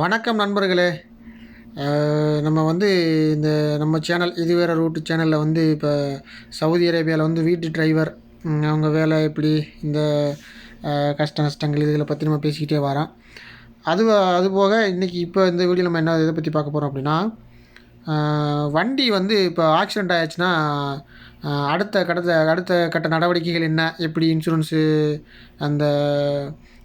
வணக்கம் நண்பர்களே. நம்ம வந்து இந்த நம்ம சேனல் இது வேறு ரூட்டு சேனலில் வந்து இப்போ சவுதி அரேபியாவில் வந்து வீட்டு டிரைவர் அவங்க வேலை எப்படி இந்த கஷ்ட நஷ்டங்கள் இதில் பற்றி நம்ம பேசிக்கிட்டே வரோம். அது அதுபோக இன்றைக்கி இப்போ இந்த வீடியோ நம்ம என்ன இதை பற்றி பார்க்க போகிறோம் அப்படின்னா வண்டி வந்து இப்போ ஆக்சிடெண்ட் ஆயிடுச்சுன்னா அடுத்த கடத்த அடுத்த கட்ட நடவடிக்கைகள் என்ன? எப்படி இன்சூரன்ஸு அந்த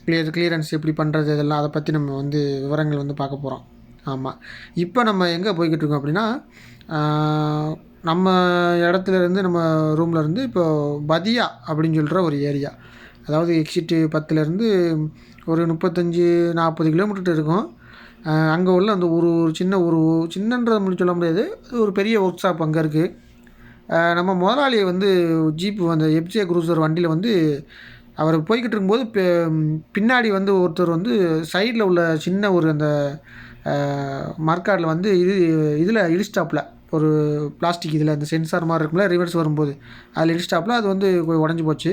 கிளியர் கிளியரன்ஸ் எப்படி பண்ணுறது இதெல்லாம் அதை பற்றி நம்ம வந்து விவரங்கள் வந்து பார்க்க போகிறோம் ஆமாம் இப்போ நம்ம எங்கே போய்கிட்டு இருக்கோம் அப்படின்னா நம்ம இடத்துலேருந்து நம்ம ரூமில் இருந்து இப்போ பதியா அப்படின்னு சொல்கிற ஒரு ஏரியா. அதாவது எக்ஸிட்டு பத்துலேருந்து ஒரு முப்பத்தஞ்சு நாற்பது கிலோமீட்டர் இருக்கும். அங்கே உள்ள அந்த ஒரு ஒரு சின்ன ஒரு சின்னன்றது சொல்ல முடியாது. அது ஒரு பெரிய ஒர்க் ஷாப் அங்கே இருக்குது நம்ம முதலாளியை வந்து ஜீப்பு அந்த எப்ஜே குரூசர் வண்டியில் வந்து அவர் போய்கிட்டு இருக்கும்போது பின்னாடி வந்து ஒருத்தர் வந்து சைடில் உள்ள சின்ன ஒரு அந்த மர்க்காடில் வந்து இது இதில் இடிஸ்டாப்பில் ஒரு பிளாஸ்டிக் இதில் அந்த சென்சார் மாதிரி இருக்கும்ல ரிவர்ஸ் வரும்போது. அதில் இடிஸ்டாப்பில் அது வந்து உடஞ்சி போச்சு.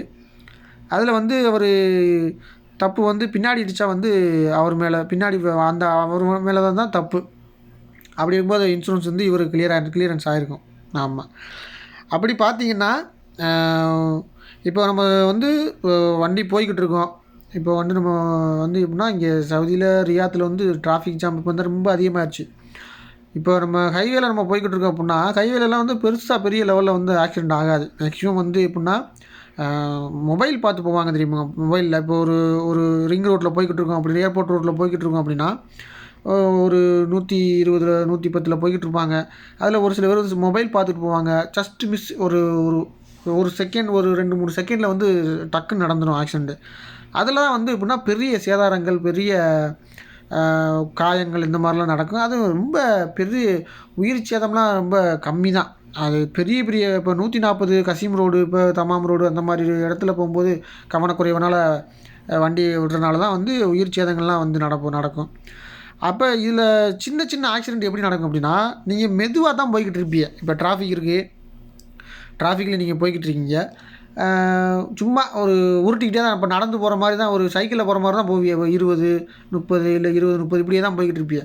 அதில் வந்து அவர் தப்பு வந்து பின்னாடி இடித்தா வந்து அவர் மேலே பின்னாடி அந்த அவர் மேலே தான் தான் தப்பு. அப்படி இருக்கும்போது இன்சூரன்ஸ் வந்து இவர் கிளியராக கிளியரன்ஸ் ஆகிருக்கும் ஆமாம் அப்படி பார்த்தீங்கன்னா இப்போ நம்ம வந்து வண்டி போய்கிட்டு இருக்கோம். இப்போ வந்து நம்ம வந்து எப்படின்னா இங்கே சவுதியில் ரியாத்தில் வந்து டிராஃபிக் ஜாம் இப்போ வந்து ரொம்ப அதிகமாகிடுச்சு இப்போ நம்ம ஹைவேல நம்ம போய்கிட்டு இருக்கோம் அப்படின்னா ஹைவேலலாம் வந்து பெருசாக பெரிய லெவலில் வந்து ஆக்சிடெண்ட் ஆகாது. மேக்ஸிமம் வந்து எப்படின்னா மொபைல் பார்த்து போவாங்க தெரியுமா? மொபைலில் இப்போ ஒரு ஒரு ரிங் ரோட்டில் போய்கிட்டு இருக்கோம் அப்படி ஏர்போர்ட் ரோட்டில் போய்கிட்டு இருக்கோம் அப்படின்னா ஒரு நூற்றி இருபதில் நூற்றி பத்தில் போய்கிட்டு இருப்பாங்க அதில் ஒரு சில பேர் மொபைல் பார்த்துட்டு போவாங்க. ஜஸ்ட் மிஸ் ஒரு ஒரு ஒரு செகண்ட் ஒரு ரெண்டு மூணு செகண்டில் வந்து டக்குன்னு நடந்துடும் ஆக்சிடெண்ட்டு அதில் தான் வந்து எப்படின்னா பெரிய சேதாரங்கள் பெரிய காயங்கள் இந்த மாதிரிலாம் நடக்கும். அது ரொம்ப பெரிய உயிர் சேதம்லாம் ரொம்ப கம்மி தான் அது பெரிய பெரிய இப்போ நூற்றி நாற்பது கசீம் ரோடு இப்போ தமாம் ரோடு அந்த மாதிரி இடத்துல போகும்போது கவனக்குறைவனால் வண்டி விடுறதுனால தான் வந்து உயிர் சேதங்கள்லாம் வந்து நடக்கும் நடக்கும். அப்போ இதில் சின்ன சின்ன ஆக்சிடெண்ட் எப்படி நடக்கும் அப்படின்னா நீங்கள் மெதுவாக தான் போய்கிட்டு இருப்பீங்க. இப்போ டிராஃபிக் இருக்குது டிராஃபிக்கில் நீங்கள் போய்கிட்டு இருக்கீங்க. சும்மா ஒரு உருட்டிக்கிட்டே தான் இப்போ நடந்து போகிற மாதிரி தான் ஒரு சைக்கிளில் போகிற மாதிரி தான் போவிய இருபது முப்பது இல்லை இருபது முப்பது இப்படியே தான் போய்கிட்டு இருப்பீங்க.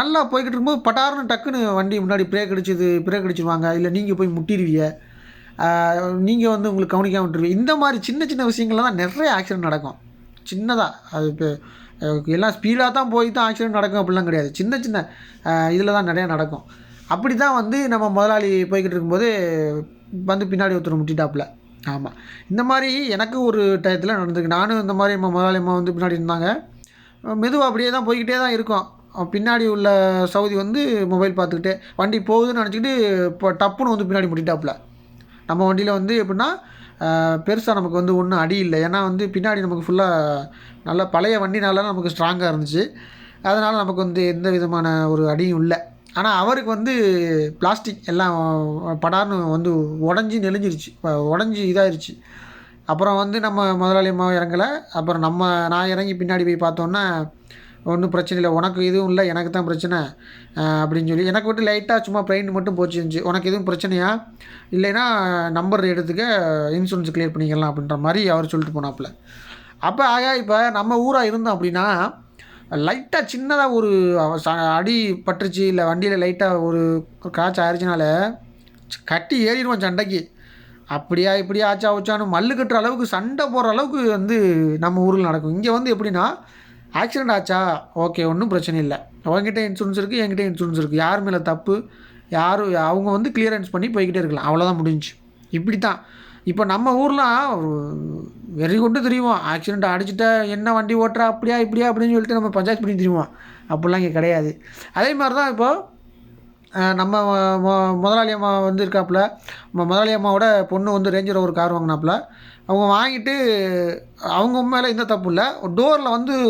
நல்லா போய்கிட்டு இருக்கும்போது பட்டாருன்னு டக்குன்னு வண்டி முன்னாடி பிரேக் அடிச்சது பிரேக் அடிச்சிருவாங்க. இல்லை நீங்கள் போய் முட்டிடுவீங்க நீங்கள் வந்து உங்களுக்கு கவனிக்காமல் விட்டுருவீங்க. இந்த மாதிரி சின்ன சின்ன விஷயங்கள்லாம் தான் நிறைய ஆக்சிடென்ட் நடக்கும். சின்னதாக அது இப்போ எல்லாம் ஸ்பீடாக தான் போய் தான் ஆக்சிடென்ட் நடக்கும் அப்படிலாம் கிடையாது. சின்ன சின்ன இதில் தான் நிறையா நடக்கும். அப்படி தான் வந்து நம்ம முதலாளி போய்கிட்டு இருக்கும்போது வந்து பின்னாடி ஒருத்தர் முட்டிட்டாப்புல. ஆமாம் இந்த மாதிரி எனக்கு ஒரு டயத்தில் நடந்திருக்கு. நானும் இந்த மாதிரி நம்ம முதலாளி அம்மா வந்து பின்னாடி இருந்தாங்க. மெதுவாக அப்படியே தான் போய்கிட்டே தான் இருக்கும். பின்னாடி உள்ள சவுதி வந்து மொபைல் பார்த்துக்கிட்டே வண்டி போகுதுன்னு நினச்சிக்கிட்டு இப்போ டப்புன்னு வந்து பின்னாடி முட்டிட்டாப்புல. நம்ம வண்டியில் வந்து எப்படின்னா பெருசாக நமக்கு வந்து ஒன்றும் அடி இல்லை. ஏன்னா வந்து பின்னாடி நமக்கு ஃபுல்லாக நல்ல பழைய வண்டினால நமக்கு ஸ்ட்ராங்காக இருந்துச்சு. அதனால் நமக்கு வந்து எந்த விதமான ஒரு அடியும் இல்லை. ஆனால் அவருக்கு வந்து பிளாஸ்டிக் எல்லாம் படார்னு வந்து உடஞ்சி நெளிஞ்சிருச்சு. உடஞ்சி இதாயிருச்சு. அப்புறம் வந்து நம்ம முதலாளி அம்மா இறங்கலை. அப்புறம் நம்ம நான் இறங்கி பின்னாடி போய் பார்த்தோன்னா ஒன்றும் பிரச்சனை இல்லை. உனக்கு எதுவும் இல்லை எனக்கு தான் பிரச்சனை அப்படின்னு சொல்லி. எனக்கு மட்டும் லைட்டாக சும்மா பெயின் மட்டும் போச்சு இருந்துச்சு உனக்கு எதுவும் பிரச்சனையா? இல்லைன்னா நம்பர் எடுத்துக்க இன்சூரன்ஸ் கிளியர் பண்ணிக்கலாம் அப்படின்ற மாதிரி அவர் சொல்லிட்டு போனாப்புல. அப்போ ஆயா இப்போ நம்ம ஊராக இருந்தோம் அப்படின்னா லைட்டாக சின்னதாக ஒரு ச- அடி பட்டுருச்சு இல்லை வண்டியில் லைட்டாக ஒரு காய்ச்சல் ஆயிடுச்சுனால கட்டி ஏறிடுவோம் சண்டைக்கு. அப்படியா இப்படியா ஆச்சா வச்சானு மல்லு கட்டுற அளவுக்கு சண்டை போடுற அளவுக்கு வந்து நம்ம ஊரில் நடக்கும். இங்கே வந்து எப்படின்னா ஆக்சிடெண்ட் ஆச்சா? ஓகே ஒன்றும் பிரச்சனை இல்லை. அவங்ககிட்ட இன்சூரன்ஸ் இருக்குது என்கிட்ட இன்சூரன்ஸ் இருக்குது யார் மேலே தப்பு? யார் அவங்க வந்து கிளியரன்ஸ் பண்ணி போய்கிட்டே இருக்கலாம். அவ்வளோதான் முடிஞ்சு இப்படி தான் இப்போ நம்ம ஊர்லாம் வெறி கொண்டு தெரியுவோம் ஆக்சிடெண்ட் அடிச்சுட்டா என்ன வண்டி ஓட்டுறா? அப்படியா இப்படியா அப்படின்னு சொல்லிட்டு நம்ம பஞ்சாயத்து பண்ணி தெரியுவோம் அப்படிலாம் இங்கே கிடையாது. அதே மாதிரி தான் இப்போது நம்ம மொ- முதலாளி அம்மா வந்து இருக்காப்புல. முதலாளி அம்மாவோட பொண்ணு வந்து ரேஞ்சர் ஒரு கார் வாங்கினாப்புல. அவங்க வாங்கிட்டு அவங்க மேலே எந்த தப்பு இல்லை. டோரில் வந்து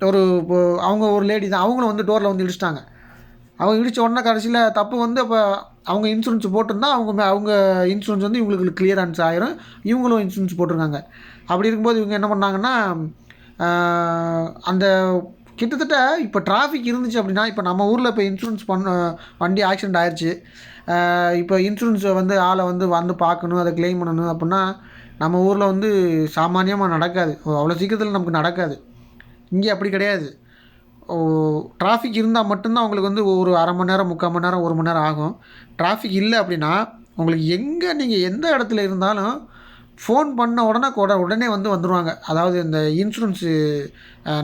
ஒரு இப்போ- அவங்க ஒரு லேடி தான். அவங்களும் வந்து டோரில் வந்து இடிச்சிட்டாங்க. அவங்க இடித்த உடனே கடைசியில் தப்பு வந்து அப்போ அவங்க இன்சூரன்ஸ் போட்டிருந்தா அவங்க அவங்க இன்சூரன்ஸ் வந்து இவங்களுக்கு கிளியரன்ஸ் ஆயிரும். இவங்களும் இன்சூரன்ஸ் போட்டிருக்காங்க. அப்படி இருக்கும்போது இவங்க என்ன பண்ணாங்கன்னா அந்த கிட்டத்தட்ட இப்போ டிராஃபிக் இருந்துச்சு அப்படின்னா இப்போ நம்ம ஊரில் இப்போ இன்சூரன்ஸ் பண்ண வண்டி ஆக்சிடெண்ட் ஆயிடுச்சு இப்போ இன்சூரன்ஸை வந்து ஆளை வந்து வந்து பார்க்கணும் அதை க்ளைம் பண்ணணும் அப்படின்னா நம்ம ஊரில் வந்து சாமானியமாக நடக்காது. அவ்வளோ சீக்கிரத்தில் நமக்கு நடக்காது. இங்கே அப்படி கிடையாது. டிராஃபிக் இருந்தால் மட்டும்தான் உங்களுக்கு வந்து ஒரு அரை மணி நேரம் முக்கால் மணி நேரம் ஒரு மணி நேரம் ஆகும். டிராஃபிக் இல்லை அப்படின்னா உங்களுக்கு எங்கே நீங்கள் எந்த இடத்துல இருந்தாலும் ஃபோன் பண்ண உடனே கூட உடனே வந்து வந்துடுவாங்க அதாவது இந்த இன்சூரன்ஸு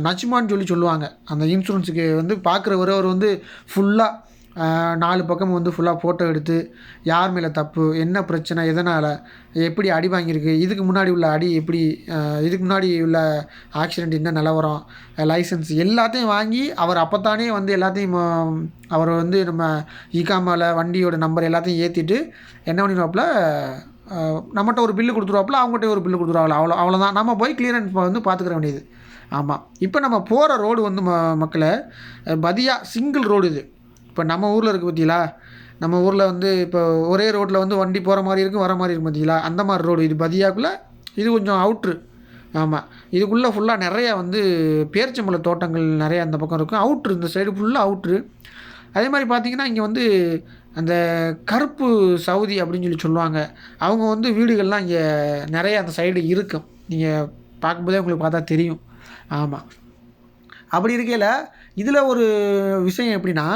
நச்சுமான்னு சொல்லி சொல்லுவாங்க. அந்த இன்சூரன்ஸுக்கு வந்து பார்க்குறவர் அவர் வந்து ஃபுல்லாக நாலு பக்கம் வந்து ஃபுல்லாக ஃபோட்டோ எடுத்து யார் மேலே தப்பு என்ன பிரச்சனை எதனால் எப்படி அடி வாங்கியிருக்கு இதுக்கு முன்னாடி உள்ள அடி எப்படி இதுக்கு முன்னாடி உள்ள ஆக்சிடெண்ட் என்ன நிலவரம் லைசன்ஸ் எல்லாத்தையும் வாங்கி அவர் அப்போத்தானே வந்து எல்லாத்தையும் ம- அவர் வந்து நம்ம இகாமாவில் வண்டியோட நம்பர் எல்லாத்தையும் ஏற்றிட்டு என்ன பண்ணிடுவாப்புல நம்மகிட்ட ஒரு பில்லு கொடுத்துருவாப்புல அவங்ககிட்ட ஒரு பில்லு கொடுத்துருவாங்களா அவ்வளோ அவ்வளோதான். நம்ம போய் கிளியரன்ஸ் வந்து பார்த்துக்கிற வேண்டியது. ஆமாம் இப்போ நம்ம போகிற ரோடு வந்து ம மக்களை பதியாக சிங்கிள் ரோடு இது. இப்போ நம்ம ஊரில் இருக்குது பார்த்தீங்களா நம்ம ஊரில் வந்து இப்போ ஒரே ரோட்டில் வந்து வண்டி போகிற மாதிரி இருக்கும் வர மாதிரி இருக்கும் பார்த்தீங்களா அந்த மாதிரி ரோடு இது பதியாக்குள்ளே இது கொஞ்சம் அவுட்ரு ஆமாம் இதுக்குள்ளே ஃபுல்லாக நிறையா வந்து பேரிச்சம்பழ தோட்டங்கள் நிறையா அந்த பக்கம் இருக்கும். அவுட்ரு இந்த சைடு ஃபுல்லாக அவுட்ரு அதே மாதிரி பார்த்தீங்கன்னா இங்கே வந்து அந்த கருப்பு சவுதி அப்படின்னு சொல்லி சொல்லுவாங்க. அவங்க வந்து வீடுகள்லாம் இங்கே நிறைய அந்த சைடு இருக்கும் நீங்கள் பார்க்கும்போதே உங்களுக்கு பார்த்தா தெரியும். ஆமாம் அப்படி இருக்கையில் இதில் ஒரு விஷயம் எப்படின்னா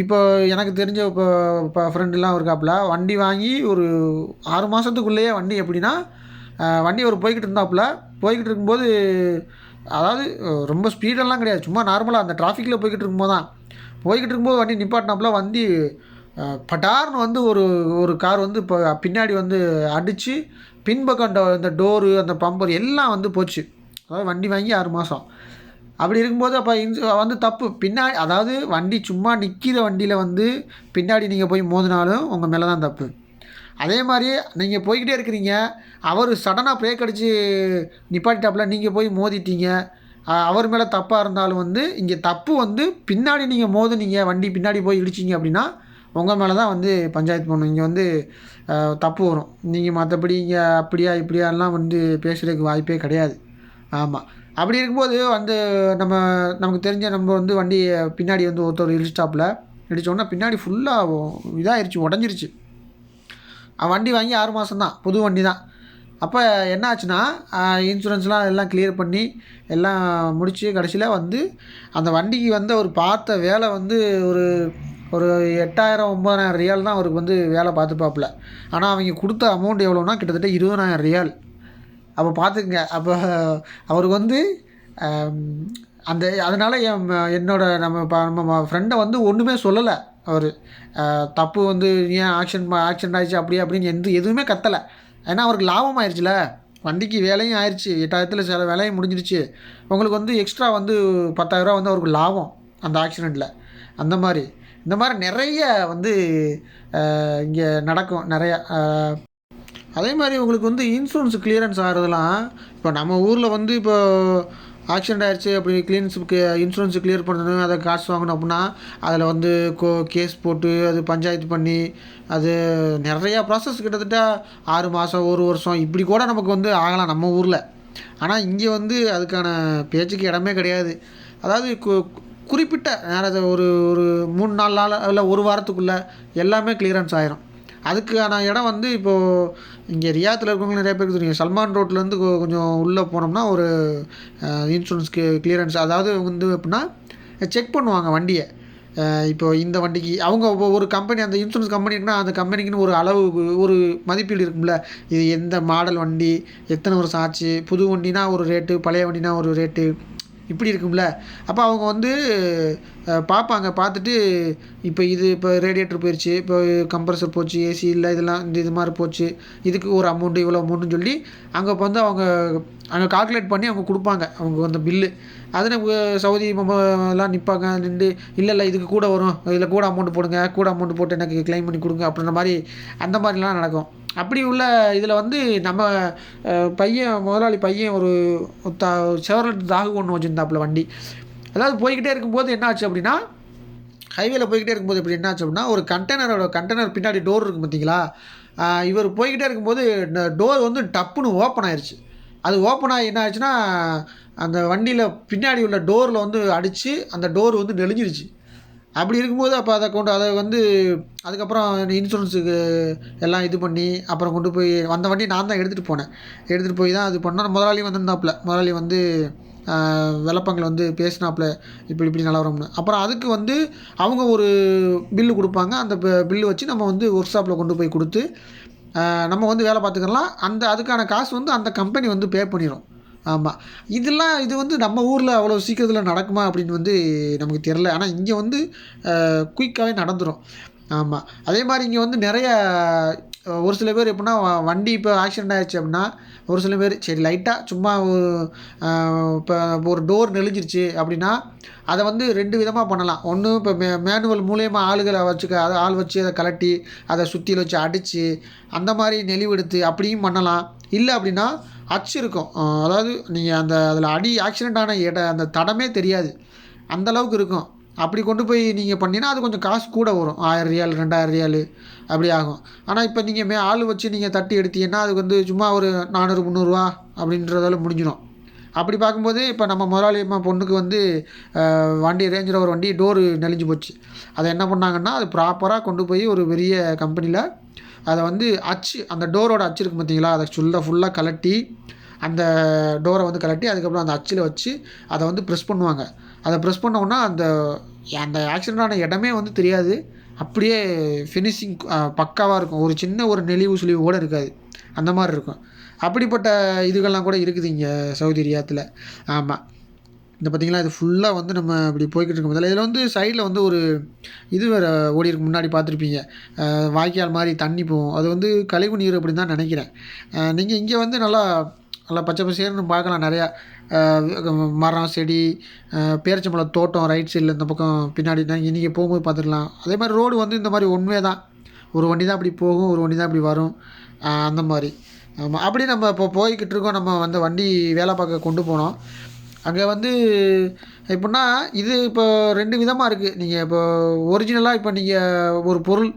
இப்போ எனக்கு தெரிஞ்ச இப்போ இப்போ ஃப்ரெண்டுலாம் இருக்காப்புல வண்டி வாங்கி ஒரு ஆறு மாதத்துக்குள்ளேயே வண்டி எப்படின்னா வண்டி அவர் போய்கிட்டு இருந்தாப்புல போய்கிட்டு இருக்கும்போது அதாவது ரொம்ப ஸ்பீடெல்லாம் கிடையாது. சும்மா நார்மலாக அந்த டிராஃபிக்கில் போய்கிட்டு இருக்கும்போது தான். போய்கிட்டு இருக்கும்போது வண்டி நிப்பாட்டினாப்புல வண்டி பட்டார்னு வந்து ஒரு ஒரு கார் வந்து இப்போ பின்னாடி வந்து அடித்து பின்பக்கம் அந்த டோரு அந்த பம்பர் எல்லாம் வந்து போச்சு. அதாவது வண்டி வாங்கி ஆறு மாதம் அப்படி இருக்கும்போது அப்போ இன்சு வந்து தப்பு. பின்னாடி அதாவது வண்டி சும்மா நிற்கிற வண்டியில் வந்து பின்னாடி நீங்கள் போய் மோதினாலும் உங்கள் மேலே தான் தப்பு. அதே மாதிரி நீங்கள் போய்கிட்டே இருக்கிறீங்க அவர் சடனாக பிரேக் அடித்து நிப்பாட்டிட்டாப்புல நீங்கள் போய் மோதிட்டீங்க அவர் மேலே தப்பாக இருந்தாலும் வந்து இங்கே தப்பு வந்து பின்னாடி நீங்கள் மோதுனீங்க வண்டி பின்னாடி போய் இடிச்சிங்க அப்படின்னா உங்கள் மேலே தான் வந்து பஞ்சாயத்து போகணும் இங்கே வந்து தப்பு வரும். நீங்கள் மற்றபடி இங்கே அப்படியா இப்படியாலாம் வந்து பேசுகிறதுக்கு வாய்ப்பே கிடையாது. ஆமாம் அப்படி இருக்கும்போது வந்து நம்ம நமக்கு தெரிஞ்ச நம்ம வந்து வண்டி பின்னாடி வந்து ஒருத்தர் ஹில் ஸ்டாப்பில் இடித்தோன்னா பின்னாடி ஃபுல்லாக இதாகிருச்சு உடஞ்சிருச்சு. வண்டி வாங்கி ஆறு மாதம் தான் புது வண்டி தான். அப்போ என்ன ஆச்சுன்னா இன்சூரன்ஸ்லாம் எல்லாம் கிளியர் பண்ணி எல்லாம் முடித்து கடைசியில் வந்து அந்த வண்டிக்கு வந்து அவர் பார்த்த வேலை வந்து ஒரு ஒரு எட்டாயிரம் ஒம்பதாயிரம் ரியால் தான் அவருக்கு வந்து வேலை பார்த்துப்பாப்புல. ஆனால் அவங்க கொடுத்த அமௌண்ட் எவ்வளோனா கிட்டத்தட்ட இருபதாயிரம் ரியால். அப்போ பார்த்துக்குங்க அப்போ அவருக்கு வந்து அந்த அதனால் என் என்னோட நம்ம நம்ம ஃப்ரெண்டை வந்து ஒன்றுமே சொல்லலை அவர். தப்பு வந்து ஏன் ஆக்ஷன் ஆக்சிடென்ட் ஆயிடுச்சு அப்படி அப்படின்னு எந்த எதுவுமே கத்தலை. ஏன்னா அவருக்கு லாபம் ஆயிடுச்சுல வண்டிக்கு வேலையும் ஆயிடுச்சு எட்டாயிரத்தில் சில வேலையும் முடிஞ்சிருச்சு. உங்களுக்கு வந்து எக்ஸ்ட்ரா வந்து பத்தாயிரரூவா வந்து அவருக்கு லாபம் அந்த ஆக்சிடெண்ட்டில் அந்த மாதிரி. இந்த மாதிரி நிறைய வந்து இங்கே நடக்கும். நிறையா அதே மாதிரி உங்களுக்கு வந்து இன்சூரன்ஸ் கிளியரன்ஸ் ஆகிறதுலாம் இப்போ நம்ம ஊரில் வந்து இப்போ ஆக்சிடென்ட் ஆயிடுச்சு அப்படி கிளீன்ஸுக்கு இன்சூரன்ஸ் கிளியர் பண்ணணும் அதை காசு வாங்கணும் அப்படின்னா அதில் வந்து கோ கேஸ் போட்டு அது பஞ்சாயத்து பண்ணி அது நிறையா ப்ராசஸ் கிட்டத்தட்ட ஆறு மாதம் ஒரு வருஷம் இப்படி கூட நமக்கு வந்து ஆகலாம் நம்ம ஊரில். ஆனால் இங்கே வந்து அதுக்கான பேச்சுக்கு இடமே கிடையாது. அதாவது கு- குறிப்பிட்ட நேரத்தை ஒரு ஒரு மூணு நாலு நாள் இல்லை ஒரு வாரத்துக்குள்ளே எல்லாமே கிளியரன்ஸ் ஆயிரும். அதுக்கான இடம் வந்து இப்போது இங்கே ரியாத்தில் இருக்கவங்க நிறைய பேருக்கு தெரியும். சல்மான் ரோட்லேருந்து கொஞ்சம் உள்ளே போனோம்னா ஒரு இன்சூரன்ஸ் கிளியரன்ஸ் அதாவது வந்து எப்படின்னா செக் பண்ணுவாங்க வண்டியை. இப்போ இந்த வண்டிக்கு அவங்க ஒரு கம்பெனி அந்த இன்சூரன்ஸ் கம்பெனிக்குன்னா அந்த கம்பெனிக்குன்னு ஒரு அளவு ஒரு மதிப்பீடு இருக்கும்ல. இது எந்த மாடல் வண்டி எத்தனை வருஷம் ஆச்சு புது வண்டினா ஒரு ரேட்டு பழைய வண்டினா ஒரு ரேட்டு இப்படி இருக்கும்ல. அப்போ அவங்க வந்து பார்ப்பாங்க பார்த்துட்டு இப்போ இது இப்போ ரேடியேட்டர் போயிடுச்சு இப்போ கம்ப்ரஸர் போச்சு ஏசி இல்லை இதெல்லாம் இந்த இது மாதிரி போச்சு இதுக்கு ஒரு அமௌண்ட்டு இவ்வளோ அமௌண்ட்டுன்னு சொல்லி அங்கே வந்து அவங்க அங்கே கால்குலேட் பண்ணி அவங்க கொடுப்பாங்க அவங்க அந்த பில்லு அது நம்ம சவுதி எல்லாம் நிற்பாங்க நின்று இல்லை இல்லை இதுக்கு கூட வரும் இதில் கூட அமௌண்ட் போடுங்க கூட அமௌண்ட் போட்டு எனக்கு க்ளைம் பண்ணி கொடுங்க அப்படின்ற மாதிரி அந்த மாதிரிலாம் நடக்கும். அப்படி உள்ள இதில் வந்து நம்ம பையன் முதலாளி பையன் ஒரு த செவரல் தாகு ஒன்று வச்சுருந்தாப்புல வண்டி. அதாவது போய்கிட்டே இருக்கும்போது என்ன ஆச்சு அப்படின்னா ஹைவேல போய்கிட்டே இருக்கும்போது எப்படி என்னாச்சு அப்படின்னா ஒரு கண்டெய்னரோட கண்டெய்னர் பின்னாடி டோர் இருக்கும் பார்த்தீங்களா? இவர் போய்கிட்டே இருக்கும்போது டோர் வந்து டப்புன்னு ஓப்பன் ஆயிடுச்சு அது ஓப்பன் ஆகி என்ன ஆச்சுன்னா அந்த வண்டியில் பின்னாடி உள்ள டோரில் வந்து அடித்து அந்த டோர் வந்து நெளிஞ்சிருச்சு. அப்படி இருக்கும்போது அப்போ அதை கொண்டு அதை வந்து அதுக்கப்புறம் இன்சூரன்ஸுக்கு எல்லாம் இது பண்ணி அப்புறம் கொண்டு போய் வந்த வண்டி நான் தான் எடுத்துகிட்டு போனேன். எடுத்துகிட்டு போய் தான் அது பண்ணோம். முதலாளி வந்திருந்தாப்புல. முதலாளி வந்து விளப்பங்கள் வந்து பேசினாப்புல இப்படி இப்படி நிலவரம்னு. அப்புறம் அதுக்கு வந்து அவங்க ஒரு பில்லு கொடுப்பாங்க. அந்த பில்லு வச்சு நம்ம வந்து ஒர்க் ஷாப்பில் கொண்டு போய் கொடுத்து நம்ம வந்து வேலை பார்த்துக்கலாம் அந்த அதுக்கான காசு வந்து அந்த கம்பெனி வந்து பே பண்ணிடும் ஆமாம் இதெல்லாம் இது வந்து நம்ம ஊரில் அவ்வளோ சீக்கிரத்தில் நடக்குமா அப்படின்னு வந்து நமக்கு தெரில ஆனால் இங்கே வந்து குயிக்காகவே நடந்துடும் ஆமாம் அதே மாதிரி இங்கே வந்து நிறைய ஒரு சில பேர் எப்படின்னா வண்டி இப்போ ஆக்சிடெண்ட் ஆகிடுச்சு அப்படின்னா ஒரு சில பேர் சரி லைட்டாக சும்மா இப்போ ஒரு டோர் நெளிஞ்சிருச்சு அப்படின்னா அதை வந்து ரெண்டு விதமாக பண்ணலாம். ஒன்று இப்போ மே மேனுவல் மூலயமா ஆளுகளை வச்சுக்க அதை ஆள் வச்சு அதை கலட்டி அதை சுற்றியில் வச்சு அடித்து அந்த மாதிரி நெளிவெடுத்து அப்படியும் பண்ணலாம். இல்லை அப்படின்னா அச்சு இருக்கும். அதாவது நீங்கள் அந்த அதில் அடி ஆக்சிடெண்ட் ஆன இட அந்த தடமே தெரியாது. அந்தளவுக்கு இருக்கும். அப்படி கொண்டு போய் நீங்கள் பண்ணிங்கன்னா அது கொஞ்சம் காசு கூட வரும். ஆயிரம் ரியால் ரெண்டாயிரம் ரியால் அப்படி ஆகும். ஆனால் இப்போ நீங்கள் மே ஆள் வச்சு நீங்கள் தட்டி எடுத்தீங்கன்னா அதுக்கு வந்து சும்மா ஒரு நானூறு முந்நூறுரூவா அப்படின்றதால முடிஞ்சிடும். அப்படி பார்க்கும்போது இப்போ நம்ம முதலாளியம்மா பொண்ணுக்கு வந்து வண்டி ரேஞ்சில் ஒரு வண்டி டோரு நெளிஞ்சு போச்சு. அதை என்ன பண்ணாங்கன்னா அது ப்ராப்பராக கொண்டு போய் ஒரு பெரிய கம்பெனியில் அதை வந்து அச்சு அந்த டோரோட அச்சு இருக்குது பார்த்தீங்களா? அதை ஃபுல்லாக ஃபுல்லாக கலட்டி அந்த டோரை வந்து கலட்டி அதுக்கப்புறம் அந்த அச்சில் வச்சு அதை வந்து ப்ரெஸ் பண்ணுவாங்க. அதை ப்ரெஸ் பண்ணோன்னா அந்த அந்த ஆக்சிடெண்ட் இடமே வந்து தெரியாது. அப்படியே ஃபினிஷிங் பக்காவாக இருக்கும். ஒரு சின்ன ஒரு நெளிவு சுழிவு கூட இருக்காது. அந்த மாதிரி இருக்கும். அப்படிப்பட்ட இதுகள்லாம் கூட இருக்குது இங்கே சவுதி ரியாத்தில். ஆமாம் இந்த பார்த்திங்களா இது ஃபுல்லாக வந்து நம்ம இப்படி போய்கிட்டு இருக்கும் இதில் இதில் வந்து சைடில் வந்து ஒரு இது வேறு ஓடி இருக்கு. முன்னாடி பார்த்துருப்பீங்க. வாய்க்கால் மாதிரி தண்ணி போகும். அது வந்து கழிவு நீர் அப்படின்னு தான் நினைக்கிறேன். நீங்கள் இங்கே வந்து நல்லா நல்லா பச்சை பசேர்னு பார்க்கலாம் நிறையா. மரம் செடி பேரிச்சம்பழம் தோட்டம் ரைட் சைடில் இந்த பக்கம் பின்னாடி இன்றைக்கி போகும்போது பார்த்துக்கலாம் அதே மாதிரி ரோடு வந்து இந்த மாதிரி ஒன்வே தான். ஒரு வண்டி தான் அப்படி போகும் ஒரு வண்டி தான் அப்படி வரும். அந்த மாதிரி. ஆமாம் அப்படி நம்ம இப்போ போய்கிட்டு இருக்கோம். நம்ம வந்து வண்டி வேலை பார்க்க கொண்டு போனோம். அங்கே வந்து எப்படின்னா இது இப்போ ரெண்டு விதமாக இருக்குது நீங்கள் இப்போ ஒரிஜினலாக இப்போ நீங்கள் ஒரு பொருள்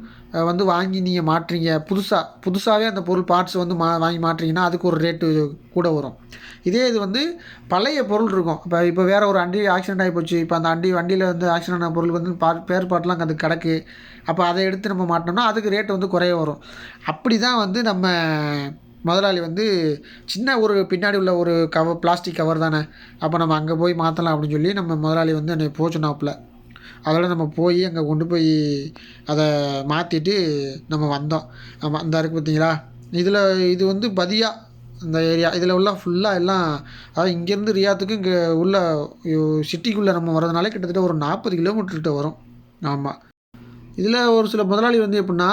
வந்து வாங்கி நீங்கள் மாற்றுறீங்க. புதுசாக புதுசாகவே அந்த பொருள் பார்ட்ஸ் வந்து மா வாங்கி மாற்றிங்கன்னா அதுக்கு ஒரு ரேட்டு கூட வரும். இதே இது வந்து பழைய பொருள் இருக்கும். இப்போ இப்போ வேறு ஒரு வண்டி ஆக்சிடென்ட் ஆகி போச்சு. இப்போ அந்த வண்டி வண்டியில் வந்து ஆக்சிடென்ட் ஆன பொருள் வந்து பா பேர் பாட்டெலாம் அது கிடக்கு. அப்போ அதை எடுத்து நம்ம மாட்டோம்னா அதுக்கு ரேட்டு வந்து குறைய வரும். அப்படி தான் வந்து நம்ம முதலாளி வந்து சின்ன ஒரு பின்னாடி உள்ள ஒரு கவர் பிளாஸ்டிக் கவர் தானே. அப்போ நம்ம அங்கே போய் மாற்றலாம் அப்படின்னு சொல்லி நம்ம முதலாளி வந்து என்னை போச்சுனாப்புல அதோட நம்ம போய் அங்கே கொண்டு போய் அதை மாற்றிட்டு நம்ம வந்தோம். ஆமாம் அந்த இருக்குது பார்த்தீங்களா இதில் இது வந்து பதியா இந்த ஏரியா. இதில் உள்ள ஃபுல்லாக எல்லாம் அதாவது இங்கேருந்து ரியாத்துக்கு இங்கே உள்ள சிட்டிக்குள்ளே நம்ம வர்றதுனால கிட்டத்தட்ட ஒரு நாற்பது கிலோமீட்டர்கிட்ட வரும். ஆமாம் இதில் ஒரு சில முதலாளி வந்து எப்படின்னா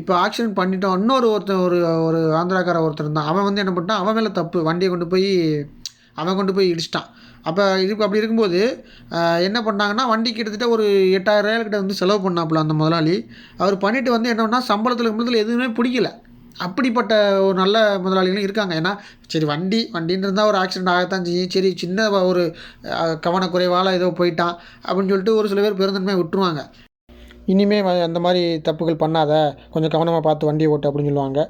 இப்போ ஆக்சிடென்ட் பண்ணிட்டோம். இன்னொரு ஒருத்தன் ஒரு ஒரு ஆந்திராக்கார ஒருத்தர் இருந்தான். அவன் வந்து என்ன பண்ணிட்டான்? அவன் மேலே தப்பு. வண்டியை கொண்டு போய் அவன் கொண்டு போய் இடிச்சிட்டான். அப்போ இது அப்படி இருக்கும்போது என்ன பண்ணாங்கன்னா வண்டி கிட்டத்தட்ட ஒரு எட்டாயிரம் கிட்ட வந்து செலவு பண்ணாப்புல அந்த முதலாளி. அவர் பண்ணிவிட்டு வந்து என்னன்னா சம்பளத்தில் சம்பளத்தில் எதுவுமே பிடிக்கல. அப்படிப்பட்ட ஒரு நல்ல முதலாளிகளும் இருக்காங்க. ஏன்னா சரி வண்டி வண்டின்னு இருந்தால் ஒரு ஆக்சிடென்ட் ஆகத்தான் செய்யும். சரி சின்ன ஒரு கவனக்குறைவால் ஏதோ போயிட்டான். அப்படின்னு சொல்லிட்டு ஒரு சில பேர் பெருந்தன்மையை விட்டுருவாங்க. இனிமேல் அந்த மாதிரி தப்புகள் பண்ணாத. கொஞ்சம் கவனமாக பார்த்து வண்டி ஓட்டு அப்படின்னு சொல்லுவாங்க.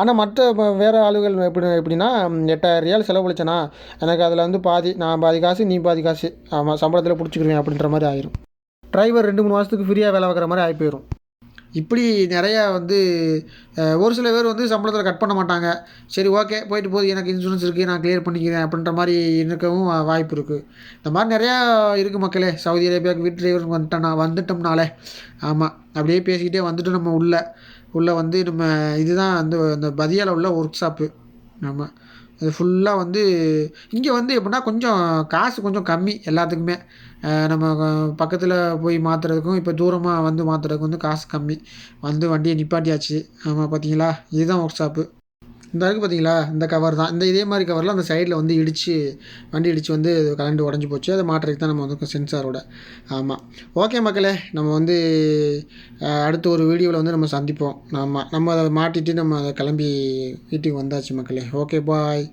ஆனால் மற்ற வேறு ஆளுகள் எப்படி எப்படின்னா எட்டாயிரம் ரியால் செலவழிச்சேனா எனக்கு அதில் வந்து பாதி நான் பாதி காசு நீ பாதி காசு ஆமாம் சம்பளத்தில் பிடிச்சிக்கிருவேன் அப்படின்ற மாதிரி ஆயிரும். டிரைவர் ரெண்டு மூணு மாதத்துக்கு ஃப்ரீயாக வேலை பார்க்குற மாதிரி ஆகி போயிடும் இப்படி நிறையா வந்து ஒரு சில பேர் வந்து சம்பளத்தில் கட் பண்ண மாட்டாங்க. சரி ஓகே போயிட்டு போகுது எனக்கு இன்சூரன்ஸ் இருக்குது நான் கிளியர் பண்ணிக்கிறேன் அப்படின்ற மாதிரி இருக்கவும் வாய்ப்பு இருக்குது இந்த மாதிரி நிறையா இருக்குது மக்களே. சவுதி அரேபியாவுக்கு வீட்டு டிரைவர் வந்துட்டோம்னா வந்துட்டோம்னாலே. ஆமாம் அப்படியே பேசிக்கிட்டே வந்துட்டு நம்ம உள்ளே உள்ளே வந்து நம்ம இதுதான் அந்த அந்த பதியால் உள்ள ஒர்க் ஷாப்பு ஆமாம் இது ஃபுல்லாக வந்து இங்கே வந்து எப்படின்னா கொஞ்சம் காசு கொஞ்சம் கம்மி எல்லாத்துக்குமே. நம்ம பக்கத்தில் போய் மாற்றுறதுக்கும் இப்போ தூரமாக வந்து மாற்றுறதுக்கு வந்து காசு கம்மி. வந்து வண்டியை நிப்பாட்டியாச்சு. ஆமாம் பார்த்தீங்களா இதுதான் ஒர்க் ஷாப்பு இந்த இருக்குது பார்த்தீங்களா? இந்த கவர் தான். இந்த இதே மாதிரி கவரில் அந்த சைடில் வந்து இடித்து வண்டி இடித்து வந்து கலண்டு உடஞ்சி போச்சு. அதை மாட்டுறதுக்கு தான் நம்ம வந்து சென்சாரோட ஆமாம் ஓகே மக்களே நம்ம வந்து அடுத்த ஒரு வீடியோவில் வந்து நம்ம சந்திப்போம். ஆமாம் நம்ம அதை மாட்டிட்டு நம்ம அதை கிளம்பி வீட்டுக்கு வந்தாச்சு மக்களே. Okay bye